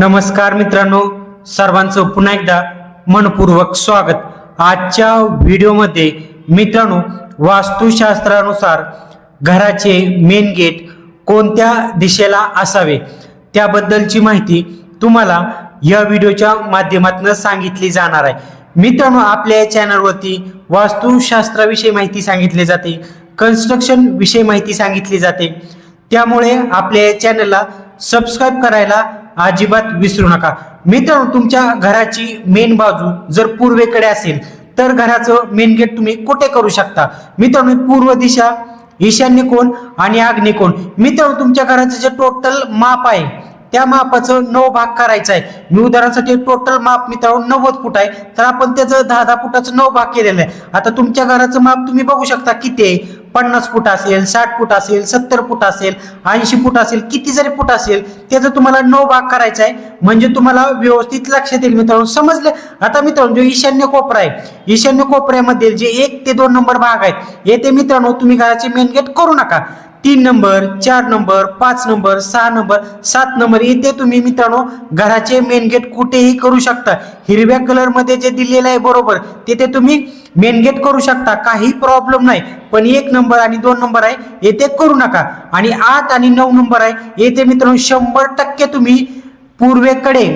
नमस्कार मित्रांनो सर्वांचं पुन्हा एकदा मनपूर्वक स्वागत. आजच्या व्हिडिओमध्ये मित्रांनो वास्तुशास्त्रानुसार घराचे मेन गेट कोणत्या दिशेला असावे त्याबद्दलची माहिती तुम्हाला या व्हिडिओच्या माध्यमातून सांगितली जाणार आहे. मित्रांनो आपल्या या चॅनलवरती वास्तुशास्त्राविषयी माहिती सांगितली जाते कन्स्ट्रक्शन विषयी माहिती सांगितली जाते. त्यामुळे आपल्या या चॅनलला सबस्क्राईब करायला अजिबात विसरू नका. मित्रांनो तुमच्या घराची मेन बाजू जर पूर्वेकडे असेल तर घराचं मेन गेट तुम्ही कुठे करू शकता? मित्रांनो पूर्व दिशा ईशान्य कोण आणि अग्निकोण मित्रांनो तुमच्या घराचं जे टोटल माप आहे त्या मापाचं नऊ भाग करायचा आहे. मी उदाहरणासाठी टोटल माप मित्रांनो नव्वद फूट आहे तर आपण त्याचं दहा दहा फुटाचं नऊ भाग केलेलं आहे. आता तुमच्या घराचं माप तुम्ही बघू शकता किती आहे? पन्नास फूट असेल साठ फूट असेल सत्तर फूट असेल ऐंशी फूट असेल किती जरी फूट असेल त्याचं तुम्हाला नऊ भाग करायचा आहे. म्हणजे तुम्हाला व्यवस्थित लक्षात येईल मित्रांनो. समजले? आता मित्रांनो जो ईशान्य कोपरा आहे ईशान्य कोपऱ्यामध्ये जे एक ते दोन नंबर भाग आहेत येथे मित्रांनो तुम्ही घराचे मेन गेट करू नका. तीन नंबर चार नंबर पाच नंबर सहा नंबर सात नंबर इथे तुम्ही मित्रांनो घराचे मेन गेट कुठेही करू शकता. हिरव्या कलरमध्ये जे दिलेलं आहे बरोबर तिथे तुम्ही मेन गेट करू शकता. काही प्रॉब्लेम नाही. पण एक नंबर आणि दोन नंबर आहे येथे करू नका. आणि आठ आणि नऊ नंबर आहे येथे मित्रांनो शंभर टक्के तुम्ही पूर्वेकडे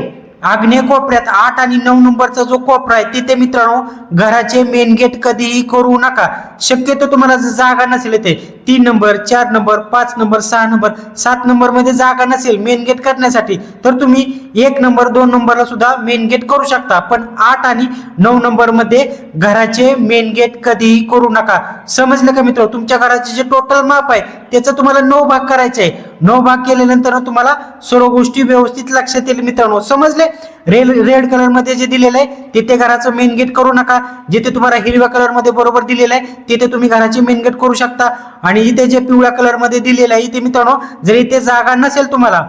आग्नेय कोपऱ्यात आठ आणि नऊ नंबरचा जो कोपरा आहे तिथे मित्रांनो घराचे मेन गेट कधीही करू नका. शक्यतो तुम्हाला जागा नसेल ते तीन नंबर चार नंबर पाच नंबर सहा नंबर सात नंबरमध्ये जागा नसेल मेन गेट करण्यासाठी तर तुम्ही एक नंबर दोन नंबरला सुद्धा मेन गेट करू शकता. पण आठ आणि नऊ नंबरमध्ये घराचे मेन गेट कधीही करू नका. समजलं का मित्र तुमच्या घराचे जे टोटल माप आहे त्याचं तुम्हाला नऊ भाग करायचा आहे. नऊ भाग केल्यानंतर तुम्हाला सर्व गोष्टी व्यवस्थित लक्षात येईल मित्रांनो. समजले? रेड रेड कलरमध्ये जे दिलेलं आहे तिथे घराचं मेन गेट करू नका. जिथे तुम्हाला हिरव्या कलरमध्ये बरोबर दिलेलं आहे तिथे तुम्ही घराचे मेन गेट करू शकता. आणि इथे जे पिवळ्या कलरमध्ये दिलेलं आहे इथे मित्रांनो जर इथे जागा नसेल तुम्हाला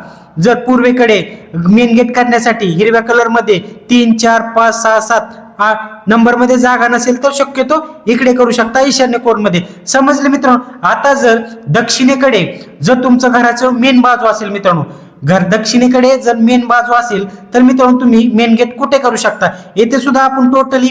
जर पूर्वेकडे मेन गेट करण्यासाठी हिरव्या कलरमध्ये तीन चार पाच सहा सात हा नंबरमध्ये जागा नसेल तर शक्यतो इकडे करू शकता ईशान्य कोरमध्ये समजले मित्रांनो? आता जर दक्षिणेकडे जर तुमचं घराचं मेन बाजू असेल मित्रांनो घर दक्षिणेकडे जर मेन बाजू असेल तर मित्रांनो तुम्ही मेन गेट कुठे करू शकता? येथे सुद्धा आपण टोटली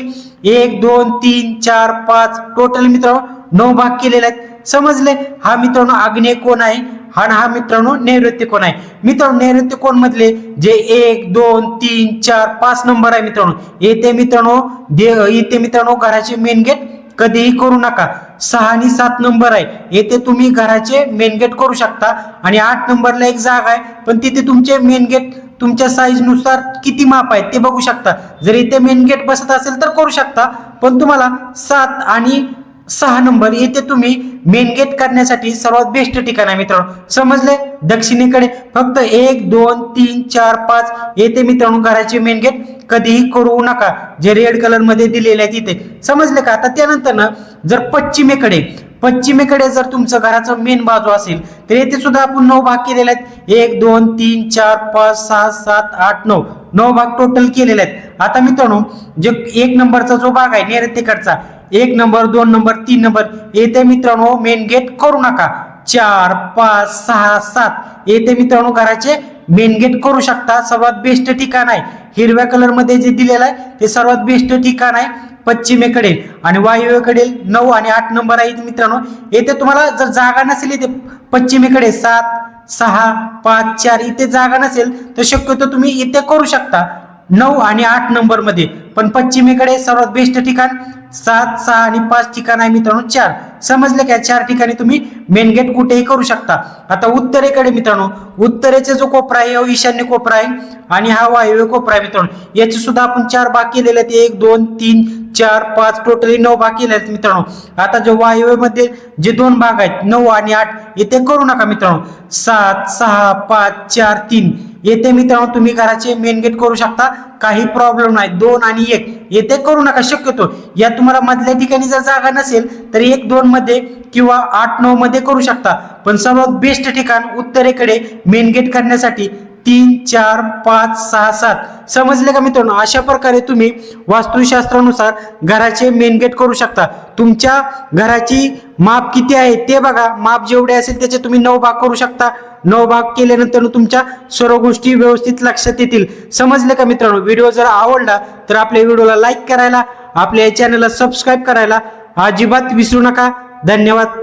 एक दोन तीन चार पाच टोटल मित्रांनो नऊ भाग केलेले आहेत. समजले? हा मित्रांनो आग्नेय कोण आहे? आणि हा मित्रांनो नैऋत्य कोण आहे? मित्रांनो नैऋत्य कोण मधले? जे एक दोन तीन चार पाच नंबर आहे मित्रांनो. येथे मित्रांनो दे मित्रांनो घराचे मेन गेट कधीही करू नका. सहा आणि सात नंबर आहे. येथे तुम्ही घराचे मेन गेट करू शकता. आणि आठ नंबरला एक जागा आहे. पण तिथे तुमचे मेन गेट तुमच्या साईजनुसार किती माप आहे ते बघू शकता. जर इथे मेन गेट बसत असेल तर करू शकता. पण तुम्हाला सात आणि सहा नंबर येथे तुम्ही मेन गेट करण्यासाठी सर्वात बेस्ट ठिकाण आहे मित्रांनो. समजले दक्षिणेकडे फक्त एक दोन तीन चार पाच येथे मित्रांनो घराचे मेन गेट कधीही करू नका. जे रेड कलरमध्ये दिलेले आहे तिथे समजले का? आता त्यानंतर ना जर पश्चिमेकडे पश्चिमेकडे जर तुमचं घराचं मेन बाजू असेल तर येथे सुद्धा आपण नऊ भाग केलेले आहेत. एक दोन तीन चार पाच सहा सात आठ नऊ. नऊ भाग टोटल केलेले आहेत. आता मित्रांनो जे एक नंबरचा जो भाग आहे नैऋत्येकडचा एक नंबर दोन नंबर तीन नंबर. येते मित्रांनो मेन गेट करू नका. चार पाच सहा सात. येते मित्रांनो घराचे मेन गेट करू शकता. सर्वात बेस्ट ठिकाण आहे. हिरव्या कलरमध्ये जे दिलेलं आहे ते सर्वात बेस्ट ठिकाण आहे पश्चिमेकडे. आणि वायव्येकडील नऊ आणि आठ नंबर आहे इथे मित्रांनो. येथे तुम्हाला जर जागा नसेल इथे पश्चिमेकडे सात सहा पाच चार इथे जागा नसेल तर शक्यतो तुम्ही इथे करू शकता. नऊ आणि आठ नंबरमध्ये. पण पश्चिमेकडे सर्वात बेस्ट ठिकाण सात सहा आणि पाच ठिकाण आहे मित्रांनो चार. समजले काय चार ठिकाणी तुम्ही मेन गेट कुठेही करू शकता. आता उत्तरेकडे मित्रांनो उत्तरेचा जो कोपरा आहे हा ईशान्य कोपरा आहे आणि हा वायव्य कोपरा आहे मित्रांनो. याचे सुद्धा आपण चार भाग केलेले आहेत. एक दोन तीन चार पाच टोटली नऊ भाग केले आहेत मित्रांनो. आता जो वायव्यमध्ये जे दोन भाग आहेत नऊ आणि आठ येथे करू नका मित्रांनो. सात सहा पाच चार तीन. येथे मित्रांनो तुम्ही घराचे मेन गेट करू शकता. काही प्रॉब्लेम नाही. दोन आणि एक. येथे करू नका. शक्यतो या तुम्हाला मधल्या ठिकाणी जर जागा नसेल तर एक दोन मध्ये किंवा आठ नऊ मध्ये करू शकता. पण सर्वात बेस्ट ठिकाण उत्तरेकडे मेन गेट करण्यासाठी तीन चार पाच सहा सात. समजले का मित्रांनो? अशा प्रकारे तुम्ही वास्तुशास्त्रानुसार घराचे मेन गेट करू शकता. तुमच्या घराची माप किती आहे ते बघा. माप जेवढे असेल त्याचे तुम्ही नऊ भाग करू शकता. नऊ भाग केल्यानंतर तुमच्या सर्व गोष्टी व्यवस्थित लक्षात येतील. समजले का मित्रांनो? व्हिडिओ जर आवडला तर आपल्या व्हिडिओला लाईक करायला आपल्या चॅनलला सबस्क्राईब करायला अजिबात विसरू नका. धन्यवाद.